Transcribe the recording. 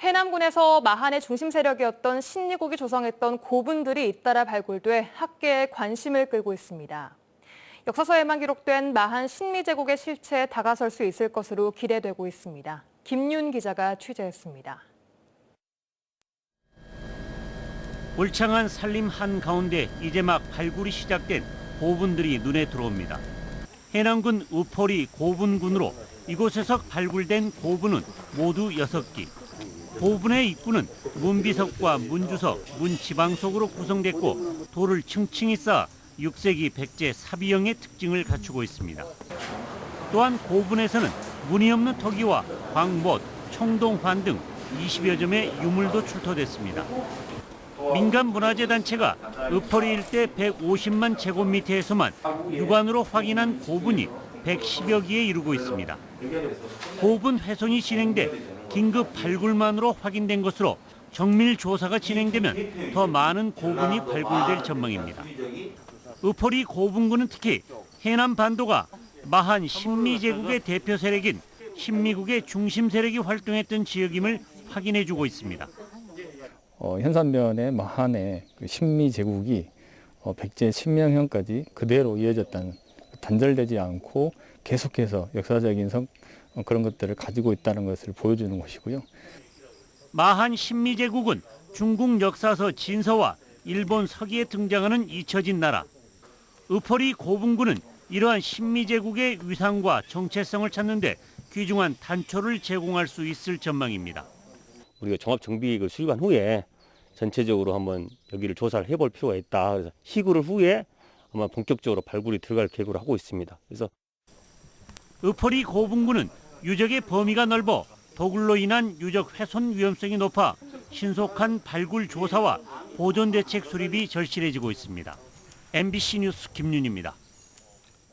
해남군에서 마한의 중심 세력이었던 신리국이 조성했던 고분들이 잇따라 발굴돼 학계의 관심을 끌고 있습니다. 역사서에만 기록된 마한 신미제국의 실체에 다가설 수 있을 것으로 기대되고 있습니다. 김윤 기자가 취재했습니다. 울창한 산림 한가운데 이제 막 발굴이 시작된 고분들이 눈에 들어옵니다. 해남군 우포리 고분군으로 이곳에서 발굴된 고분은 모두 6기. 고분의 입구는 문비석과 문주석, 문지방석으로 구성됐고 돌을 층층이 쌓아 6세기 백제 사비형의 특징을 갖추고 있습니다. 또한 고분에서는 문이 없는 토기와 광못, 청동환 등 20여 점의 유물도 출토됐습니다. 민간 문화재 단체가 으퍼리 일대 150만 제곱미터에서만 육안으로 확인한 고분이 110여 기에 이르고 있습니다. 고분 훼손이 진행돼 긴급 발굴만으로 확인된 것으로 정밀 조사가 진행되면 더 많은 고분이 발굴될 전망입니다. 으퍼리 고분군은 특히 해남 반도가 마한 신미 제국의 대표 세력인 신미국의 중심 세력이 활동했던 지역임을 확인해 주고 있습니다. 어, 현산면의 마한의 그 신미 제국이 어, 백제 신명형까지 그대로 이어졌다는 단절되지 않고 계속해서 역사적인 성, 어, 그런 것들을 가지고 있다는 것을 보여주는 것이고요. 마한 신미제국은 중국 역사서 진서와 일본 서기에 등장하는 잊혀진 나라. 으퍼리 고분군은 이러한 신미제국의 위상과 정체성을 찾는데 귀중한 단초를 제공할 수 있을 전망입니다. 우리가 종합 정비를 수립한 후에 전체적으로 한번 여기를 조사를 해볼 필요가 있다. 그래서 시구를 후에 아마 본격적으로 발굴이 들어갈 계획으로 하고 있습니다. 그래서 으퍼리 고분군은 유적의 범위가 넓어 도굴로 인한 유적 훼손 위험성이 높아 신속한 발굴 조사와 보존 대책 수립이 절실해지고 있습니다. MBC 뉴스 김윤입니다.